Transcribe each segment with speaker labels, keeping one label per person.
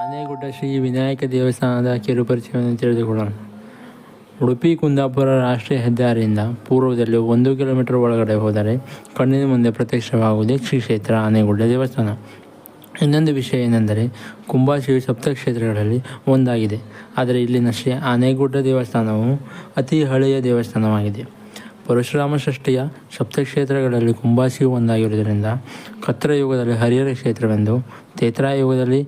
Speaker 1: ಆನೆಗುಡ್ಡ ಶ್ರೀ ವಿನಾಯಕ ದೇವಸ್ಥಾನದ ಕಿರುಪರಿಚಯವನ್ನು ತಿಳಿದುಕೊಳ್ಳೋಣ. ಉಡುಪಿ ಕುಂದಾಪುರ ರಾಷ್ಟ್ರೀಯ ಹೆದ್ದಾರಿಯಿಂದ ಪೂರ್ವದಲ್ಲಿ ಒಂದು ಕಿಲೋಮೀಟರ್ ಒಳಗಡೆ ಹೋದರೆ ಕಣ್ಣಿನ ಮುಂದೆ ಪ್ರತ್ಯಕ್ಷವಾಗುವುದೇ ಶ್ರೀ ಕ್ಷೇತ್ರ ಆನೆಗುಡ್ಡ ದೇವಸ್ಥಾನ. ಇನ್ನೊಂದು ವಿಷಯ ಏನೆಂದರೆ ಕುಂಭಾಶಿವಿ ಸಪ್ತಕ್ಷೇತ್ರಗಳಲ್ಲಿ ಒಂದಾಗಿದೆ. ಆದರೆ ಇಲ್ಲಿನ ಶ್ರೀ ಆನೆಗುಡ್ಡ ದೇವಸ್ಥಾನವು ಅತಿ ಹಳೆಯ ದೇವಸ್ಥಾನವಾಗಿದೆ. ಪರಶುರಾಮ ಷಷ್ಠಿಯ ಸಪ್ತಕ್ಷೇತ್ರಗಳಲ್ಲಿ ಕುಂಭಾಶಿವು ಒಂದಾಗಿರುವುದರಿಂದ ಕತ್ರ ಯುಗದಲ್ಲಿ ಹರಿಹರ ಕ್ಷೇತ್ರವೆಂದು ತೇತ್ರಾಯುಗದಲ್ಲಿ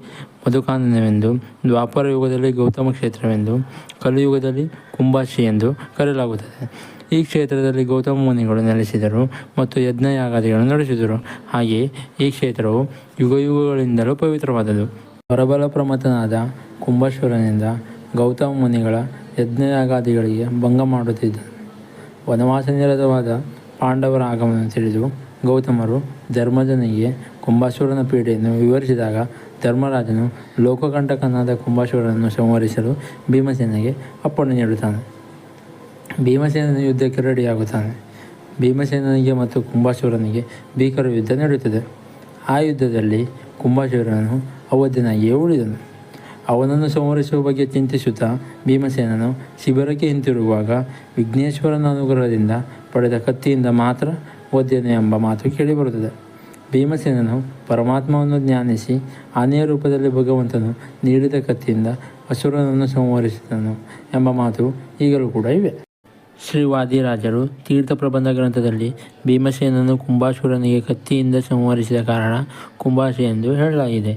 Speaker 1: ಮಧುಕಾನನವೆಂದು, ದ್ವಾಪರ ಯುಗದಲ್ಲಿ ಗೌತಮ ಕ್ಷೇತ್ರವೆಂದು, ಕಲಿಯುಗದಲ್ಲಿ ಕುಂಭಾಶಿ ಎಂದು ಕರೆಯಲಾಗುತ್ತದೆ. ಈ ಕ್ಷೇತ್ರದಲ್ಲಿ ಗೌತಮ ಮುನಿಗಳು ನೆಲೆಸಿದರು ಮತ್ತು ಯಜ್ಞಯಾಗಾದಿಗಳನ್ನು ನಡೆಸಿದರು. ಹಾಗೆಯೇ ಈ ಕ್ಷೇತ್ರವು ಯುಗಯುಗಗಳಿಂದಲೂ ಪವಿತ್ರವಾದದು ಹೊರಬಲ ಪ್ರಮಥನಾದ ಕುಂಭಶ್ವರನಿಂದ ಗೌತಮ ಮುನಿಗಳ ಯಜ್ಞಯಾಗಾದಿಗಳಿಗೆ ಭಂಗ ಮಾಡುತ್ತಿದ್ದ ವನವಾಸ ನಿರತವಾದ ಪಾಂಡವರ ಆಗಮನ ತಿಳಿದು ಗೌತಮರು ಧರ್ಮಜನಿಗೆ ಕುಂಭಾಸುರನ ಪೀಡೆಯನ್ನು ವಿವರಿಸಿದಾಗ ಧರ್ಮರಾಜನು ಲೋಕಕಂಟಕನಾದ ಕುಂಭಾಸುರನನ್ನು ಸಂಹರಿಸಲು ಭೀಮಸೇನೆಗೆ ಅಪ್ಪಣೆ ನೀಡುತ್ತಾನೆ. ಭೀಮಸೇನನು ಯುದ್ಧಕ್ಕೆ ರೆಡಿಯಾಗುತ್ತಾನೆ. ಭೀಮಸೇನನಿಗೆ ಮತ್ತು ಕುಂಭಾಸುರನಿಗೆ ಭೀಕರ ಯುದ್ಧ ನಡೆಯುತ್ತದೆ. ಆ ಯುದ್ಧದಲ್ಲಿ ಕುಂಭಾಸುರನು ಅವಧಿನಾಗಿಯೇ ಉಳಿದನು. ಅವನನ್ನು ಸಂಹರಿಸುವ ಬಗ್ಗೆ ಚಿಂತಿಸುತ್ತಾ ಭೀಮಸೇನನು ಶಿಬಿರಕ್ಕೆ ಹಿಂತಿರುಗುವಾಗ ವಿಘ್ನೇಶ್ವರನ ಅನುಗ್ರಹದಿಂದ ಪಡೆದ ಕತ್ತಿಯಿಂದ ಮಾತ್ರ ವಧ್ಯನು ಎಂಬ ಮಾತು ಕೇಳಿಬರುತ್ತದೆ. ಭೀಮಸೇನನು ಪರಮಾತ್ಮವನ್ನು ಜ್ಞಾನಿಸಿ ಆನೆಯ ರೂಪದಲ್ಲಿ ಭಗವಂತನು ನೀಡಿದ ಕತ್ತಿಯಿಂದ ಅಸುರನನ್ನು ಸಂಹರಿಸಿದನು ಎಂಬ ಮಾತು ಈಗಲೂ ಕೂಡ ಇವೆ. ಶ್ರೀ ವಾದಿರಾಜರು ತೀರ್ಥ ಪ್ರಬಂಧ ಗ್ರಂಥದಲ್ಲಿ ಭೀಮಸೇನನು ಕುಂಭಾಸುರನಿಗೆ ಕತ್ತಿಯಿಂದ ಸಂಹರಿಸಿದ ಕಾರಣ ಕುಂಭಾಸೆ ಎಂದು ಹೇಳಲಾಗಿದೆ.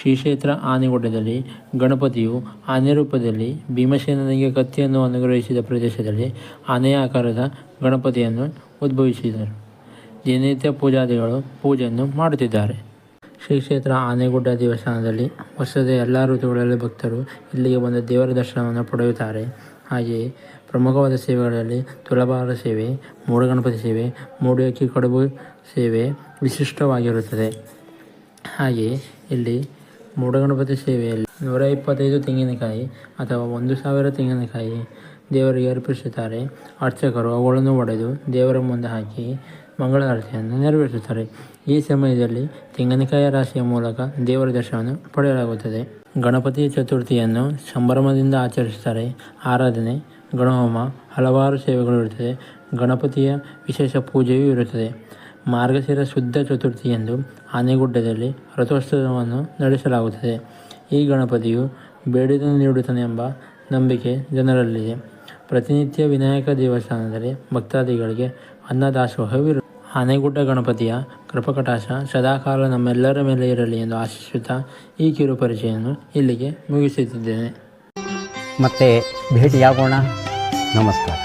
Speaker 1: ಶ್ರೀ ಕ್ಷೇತ್ರ ಆನೆಗುಡ್ಡದಲ್ಲಿ ಗಣಪತಿಯು ಆನೆ ರೂಪದಲ್ಲಿ ಭೀಮಸೇನನಿಗೆ ಕತ್ತಿಯನ್ನು ಅನುಗ್ರಹಿಸಿದ ಪ್ರದೇಶದಲ್ಲಿ ಆನೆಯ ಆಕಾರದ ಗಣಪತಿಯನ್ನು ಉದ್ಭವಿಸಿದರು. ದಿನನಿತ್ಯ ಪೂಜಾದಿಗಳು ಪೂಜೆಯನ್ನು ಮಾಡುತ್ತಿದ್ದಾರೆ. ಶ್ರೀ ಕ್ಷೇತ್ರ ಆನೆಗುಡ್ಡ ದೇವಸ್ಥಾನದಲ್ಲಿ ವರ್ಷದ ಎಲ್ಲ ಋತುಗಳಲ್ಲಿ ಭಕ್ತರು ಇಲ್ಲಿಗೆ ಬಂದು ದೇವರ ದರ್ಶನವನ್ನು ಪಡೆಯುತ್ತಾರೆ. ಹಾಗೆಯೇ ಪ್ರಮುಖವಾದ ಸೇವೆಗಳಲ್ಲಿ ತುಲಭಾರ ಸೇವೆ, ಮೂಡಗಣಪತಿ ಸೇವೆ ಮೂಡಿಯಕ್ಕಿ ಕಡುಬು ಸೇವೆ ವಿಶಿಷ್ಟವಾಗಿರುತ್ತದೆ. ಹಾಗೆಯೇ ಇಲ್ಲಿ ಮೂಡಗಣಪತಿ ಸೇವೆಯಲ್ಲಿ ನೂರ ಇಪ್ಪತ್ತೈದು ತೆಂಗಿನಕಾಯಿ ಅಥವಾ ಒಂದು ಸಾವಿರ ತೆಂಗಿನಕಾಯಿ ದೇವರಿಗೆ ಅರ್ಪಿಸುತ್ತಾರೆ. ಅರ್ಚಕರು ಅವುಗಳನ್ನು ಒಡೆದು ದೇವರ ಮುಂದೆ ಹಾಕಿ ಮಂಗಳಾರತಿಯನ್ನು ನೆರವೇರಿಸುತ್ತಾರೆ. ಈ ಸಮಯದಲ್ಲಿ ತೆಂಗಿನಕಾಯಿ ರಾಶಿಯ ಮೂಲಕ ದೇವರ ದರ್ಶನವನ್ನು ಪಡೆಯಲಾಗುತ್ತದೆ. ಗಣಪತಿ ಚತುರ್ಥಿಯನ್ನು ಸಂಭ್ರಮದಿಂದ ಆಚರಿಸುತ್ತಾರೆ. ಆರಾಧನೆ, ಗಣಹೋಮ, ಹಲವಾರು ಸೇವೆಗಳು ಇರುತ್ತದೆ. ಗಣಪತಿಯ ವಿಶೇಷ ಪೂಜೆಯೂ ಇರುತ್ತದೆ. ಮಾರ್ಗಶಿರ ಶುದ್ಧ ಚತುರ್ಥಿಯಂದು ಆನೆಗುಡ್ಡದಲ್ಲಿ ರಥೋತ್ಸವವನ್ನು ನಡೆಸಲಾಗುತ್ತದೆ. ಈ ಗಣಪತಿಯು ಬೇಡಿದನ್ನು ನೀಡುತ್ತಾನೆ ಎಂಬ ನಂಬಿಕೆ ಜನರಲ್ಲಿದೆ. ಪ್ರತಿನಿತ್ಯ ವಿನಾಯಕ ದೇವಸ್ಥಾನದಲ್ಲಿ ಭಕ್ತಾದಿಗಳಿಗೆ ಅನ್ನದಾಸೋಹವಿರು. ಆನೆಗುಡ್ಡ ಗಣಪತಿಯ ಕೃಪಕಟಾಶ ಸದಾಕಾಲ ನಮ್ಮೆಲ್ಲರ ಮೇಲೆ ಇರಲಿ ಎಂದು ಆಶಿಸುತ್ತಾ ಈ ಕಿರು ಪರಿಚಯವನ್ನು ಇಲ್ಲಿಗೆ ಮುಗಿಸುತ್ತಿದ್ದೇನೆ.
Speaker 2: ಮತ್ತೆ ಭೇಟಿಯಾಗೋಣ. ನಮಸ್ಕಾರ.